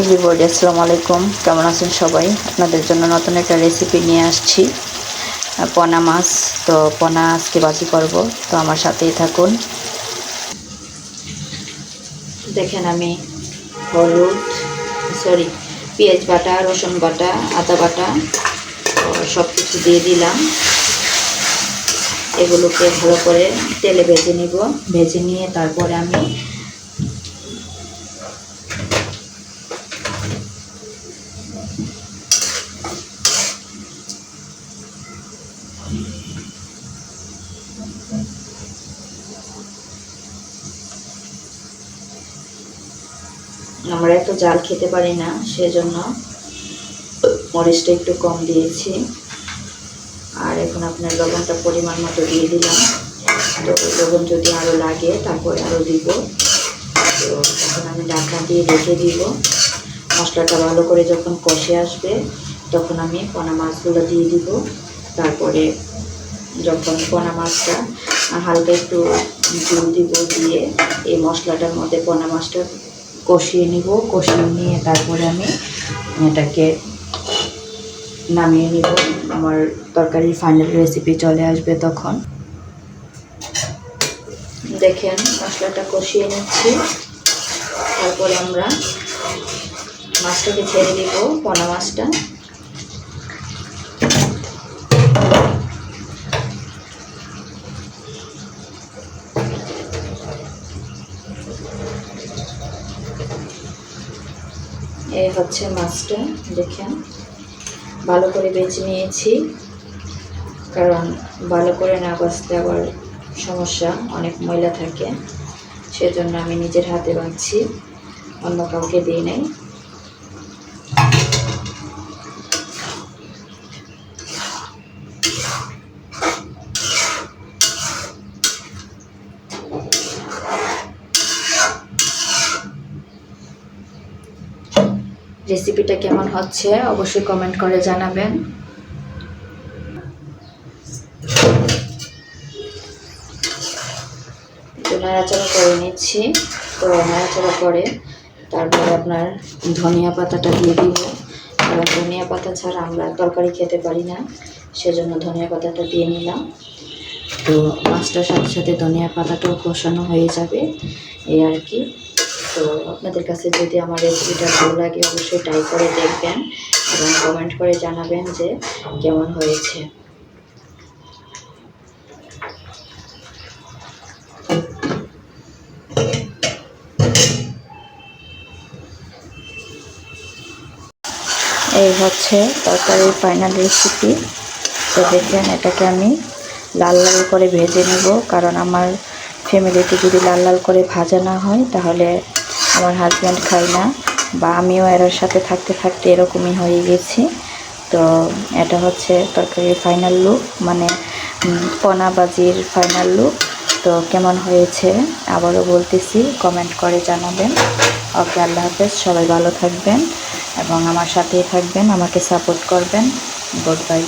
Everybody, আসসালামু আলাইকুম। কেমন আছেন সবাই? আপনাদের জন্য নতুন একটা রেসিপি নিয়ে আসছি। পোনা মাছ। তো পোনা আজকে বাজি করব। তো আমার সাথেই থাকুন। দেখেন আমি হলুদ সরি পেঁয়াজ বাটা, রসুন বাটা, আদা বাটা সব কিছু দিয়ে দিলাম। এগুলোকে ভালো করে তেলে ভেজে নিব। ভেজে নিয়ে তারপরে আমি আমরা এত জাল খেতে পারি না, সেজন্য মরিচটা একটু কম দিয়েছি। আর এখন আপনার লবণটা পরিমাণ মতো দিয়ে দিলাম। তো লবণ যদি আরও লাগে, তারপরে আরও দিব। তো তখন আমি ঢাকা দিয়ে রেখে দিব। মশলাটা ভালো করে যখন কষে আসবে, তখন আমি পোনা মাছগুলো দিয়ে দিব। তারপরে যখন পোনা মাছটা হালকা একটু জল দিব দিয়ে, এই মশলাটার মধ্যে পোনা মাছটা কষিয়ে নিব। কষিয়ে নিয়ে তারপরে আমি এটাকে নামিয়ে নিব। আমার তরকারির ফাইনাল রেসিপি চলে আসবে তখন। দেখেন মশলাটা কষিয়ে নিচ্ছি। তারপরে আমরা মাছটাকে ছেড়ে দিব পোনা মাছটা। এই হচ্ছে মাছটা, দেখেন। ভালো করে বেছে নিয়েছি, কারণ ভালো করে না বাঁচতে আবার সমস্যা, অনেক ময়লা থাকে। সেজন্য আমি নিজের হাতে বাঁধছি, অন্য কাউকে দিই নাই। রেসিপিটা কেমন হচ্ছে? অবশ্যই কমেন্ট করে জানাবেন। নাড়াচাড়া করে নিচ্ছি। তো নাড়াচাড়া করে তারপরে আপনার ধনিয়া পাতাটা দিয়ে দিব। কারণ ধনিয়া পাতা ছাড়া আমরা তরকারি খেতে পারি না, সেজন্য ধনিয়া পাতাটা দিয়ে নিলাম। তো মাছটার সাথে সাথে ধনিয়া পাতাটাও কষানো হয়ে যাবে এই আর কি। তো আপনাদের কাছে যদি আমার রেসিপিটা ভালো লাগে, অবশ্যই ট্রাই করে দেখবেন এবং কমেন্ট করে জানাবেন যে কেমন হয়েছে। এই হচ্ছে তরকারির ফাইনাল রেসিপি তো দেখবেন এটাকে আমি লাল লাল করে ভেজে নেব কারণ আমার ফ্যামিলিতে যদি লাল লাল করে ভাজা না হয় তাহলে আমার হাজব্যান্ড খায় না বা আমিও এর সাথে থাকতে থাকতে এরকমই হয়ে গেছি। তো এটা হচ্ছে তরকারির ফাইনাল লুক মানে উম, পোনা বাজির ফাইনাল লুক তো কেমন হয়েছে আবারও বলতেছি কমেন্ট করে জানাবেন। ওকে আল্লাহ হাফেজ সবাই ভালো থাকবেন। এবং আমার সাথেই থাকবেন আমাকে সাপোর্ট করবেন। Good bye